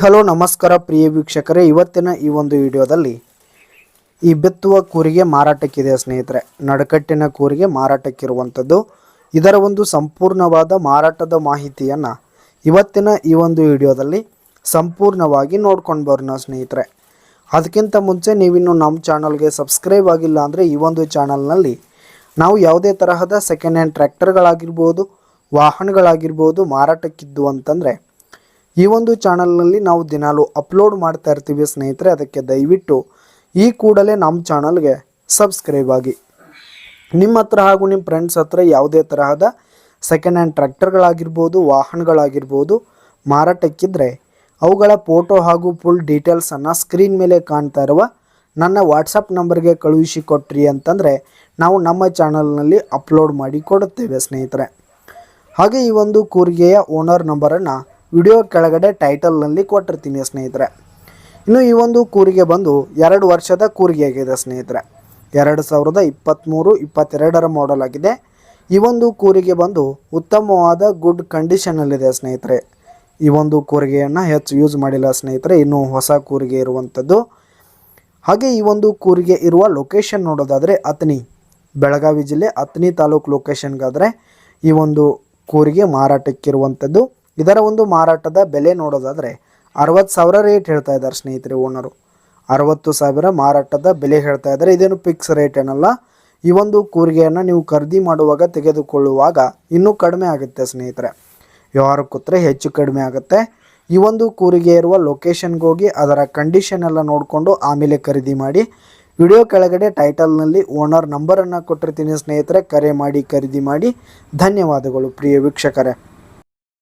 Hello, ನಮಸ್ಕಾರ ಪ್ರಿಯ ವೀಕ್ಷಕರೇ. ಇವತ್ತಿನ ಈ ಒಂದು ವಿಡಿಯೋದಲ್ಲಿ ಈ ಬಿತ್ತುವ ಕೂರಿಗೆ ಮಾರಾಟಕ್ಕಿದೆ ಸ್ನೇಹಿತರೆ? ನಡುಕಟ್ಟಿನ ಕೂರಿಗೆ ಮಾರಾಟಕ್ಕಿರುವಂಥದ್ದು. ಇದರ ಒಂದು ಸಂಪೂರ್ಣವಾದ ಮಾರಾಟದ ಮಾಹಿತಿಯನ್ನು ಇವತ್ತಿನ ಈ ಒಂದು ವಿಡಿಯೋದಲ್ಲಿ ಸಂಪೂರ್ಣವಾಗಿ ನೋಡ್ಕೊಂಡು ಬರೋಣ ಸ್ನೇಹಿತರೆ. ಅದಕ್ಕಿಂತ ಮುಂಚೆ ನೀವಿನ್ನು ನಮ್ಮ ಚಾನಲ್ಗೆ ಸಬ್ಸ್ಕ್ರೈಬ್ ಆಗಿಲ್ಲ ಅಂದರೆ ಈ ಒಂದು ಚಾನಲ್ನಲ್ಲಿ ನಾವು ಯಾವುದೇ ತರಹದ ಸೆಕೆಂಡ್ ಹ್ಯಾಂಡ್ ಟ್ರ್ಯಾಕ್ಟರ್ಗಳಾಗಿರ್ಬೋದು ವಾಹನಗಳಾಗಿರ್ಬೋದು ಮಾರಾಟಕ್ಕಿದ್ದು ಅಂತಂದರೆ ಈ ಒಂದು ಚಾನಲ್ನಲ್ಲಿ ನಾವು ದಿನಾಲು ಅಪ್ಲೋಡ್ ಮಾಡ್ತಾ ಇರ್ತೀವಿ ಸ್ನೇಹಿತರೆ, ಅದಕ್ಕೆ ದಯವಿಟ್ಟು ಈ ಕೂಡಲೇ ನಮ್ಮ ಚಾನಲ್ಗೆ ಸಬ್ಸ್ಕ್ರೈಬ್ ಆಗಿ. ನಿಮ್ಮ ಹತ್ರ ಹಾಗೂ ನಿಮ್ಮ ಫ್ರೆಂಡ್ಸ್ ಹತ್ರ ಯಾವುದೇ ತರಹದ ಸೆಕೆಂಡ್ ಹ್ಯಾಂಡ್ ಟ್ರ್ಯಾಕ್ಟರ್ಗಳಾಗಿರ್ಬೋದು, ವಾಹನಗಳಾಗಿರ್ಬೋದು, ಮಾರಾಟಕ್ಕಿದ್ರೆ ಅವುಗಳ ಫೋಟೋ ಹಾಗೂ ಫುಲ್ ಡೀಟೇಲ್ಸನ್ನು ಸ್ಕ್ರೀನ್ ಮೇಲೆ ಕಾಣ್ತಾ ಇರುವ ನನ್ನ ವಾಟ್ಸಪ್ ನಂಬರ್ಗೆ ಕಳುಹಿಸಿ ಕೊಟ್ರಿ ಅಂತಂದರೆ ನಾವು ನಮ್ಮ ಚಾನಲ್ನಲ್ಲಿ ಅಪ್ಲೋಡ್ ಮಾಡಿ ಕೊಡುತ್ತೇವೆ ಸ್ನೇಹಿತರೆ. ಹಾಗೆ ಈ ಒಂದು ಕೂರಿಗೆಯ ಓನರ್ ನಂಬರನ್ನು ವಿಡಿಯೋ ಕೆಳಗಡೆ ಟೈಟಲ್ನಲ್ಲಿ ಕೊಟ್ಟಿರ್ತೀನಿ ಸ್ನೇಹಿತರೆ. ಇನ್ನು ಈ ಒಂದು ಕೂರಿಗೆ ಬಂದು ಎರಡು ವರ್ಷದ ಕೂರಿಗೆ ಆಗಿದೆ ಸ್ನೇಹಿತರೆ. ಎರಡು ಸಾವಿರದ ಇಪ್ಪತ್ತ್ಮೂರು ಇಪ್ಪತ್ತೆರಡರ ಮಾಡೆಲ್ ಆಗಿದೆ. ಈ ಒಂದು ಕೂರಿಗೆ ಬಂದು ಉತ್ತಮವಾದ ಗುಡ್ ಕಂಡೀಷನಲ್ಲಿದೆ ಸ್ನೇಹಿತರೆ. ಈ ಒಂದು ಕೂರಿಗೆಯನ್ನು ಹೆಚ್ಚು ಯೂಸ್ ಮಾಡಿಲ್ಲ ಸ್ನೇಹಿತರೆ, ಇನ್ನು ಹೊಸ ಕೂರಿಗೆ ಇರುವಂಥದ್ದು ಹಾಗೆ ಈ ಒಂದು ಕೂರಿಗೆ ಇರುವ ಲೊಕೇಶನ್ ನೋಡೋದಾದರೆ ಅತ್ನಿ ಬೆಳಗಾವಿ ಜಿಲ್ಲೆ ಅತ್ನಿ ತಾಲೂಕು ಲೊಕೇಶನ್ಗಾದರೆ ಈ ಒಂದು ಕೂರಿಗೆ ಮಾರಾಟಕ್ಕಿರುವಂಥದ್ದು ಇದರ ಒಂದು ಮಾರಾಟದ ಬೆಲೆ ನೋಡೋದಾದರೆ ಅರವತ್ತು ಸಾವಿರ ರೇಟ್ ಹೇಳ್ತಾ ಇದ್ದಾರೆ ಸ್ನೇಹಿತರೆ ಓನರು. ಅರವತ್ತು ಸಾವಿರ ಮಾರಾಟದ ಬೆಲೆ ಹೇಳ್ತಾ ಇದ್ದಾರೆ. ಇದೇನು ಫಿಕ್ಸ್ ರೇಟ್ ಏನಲ್ಲ, ಈ ಒಂದು ಕೂರಿಗೆಯನ್ನು ನೀವು ಖರೀದಿ ಮಾಡುವಾಗ ತೆಗೆದುಕೊಳ್ಳುವಾಗ ಇನ್ನೂ ಕಡಿಮೆ ಆಗುತ್ತೆ ಸ್ನೇಹಿತರೆ. ವ್ಯವಹಾರ ಕೂತ್ರೆ ಹೆಚ್ಚು ಕಡಿಮೆ ಆಗುತ್ತೆ. ಈ ಒಂದು ಕೂರಿಗೆ ಇರುವ ಲೊಕೇಶನ್ಗೆ ಹೋಗಿ ಅದರ ಕಂಡೀಷನ್ ಎಲ್ಲ ನೋಡಿಕೊಂಡು ಆಮೇಲೆ ಖರೀದಿ ಮಾಡಿ. ವಿಡಿಯೋ ಕೆಳಗಡೆ ಟೈಟಲ್ನಲ್ಲಿ ಓನರ್ ನಂಬರನ್ನು ಕೊಟ್ಟಿರ್ತೀನಿ ಸ್ನೇಹಿತರೆ. ಕರೆ ಮಾಡಿ, ಖರೀದಿ ಮಾಡಿ. ಧನ್ಯವಾದಗಳು ಪ್ರಿಯ ವೀಕ್ಷಕರೇ.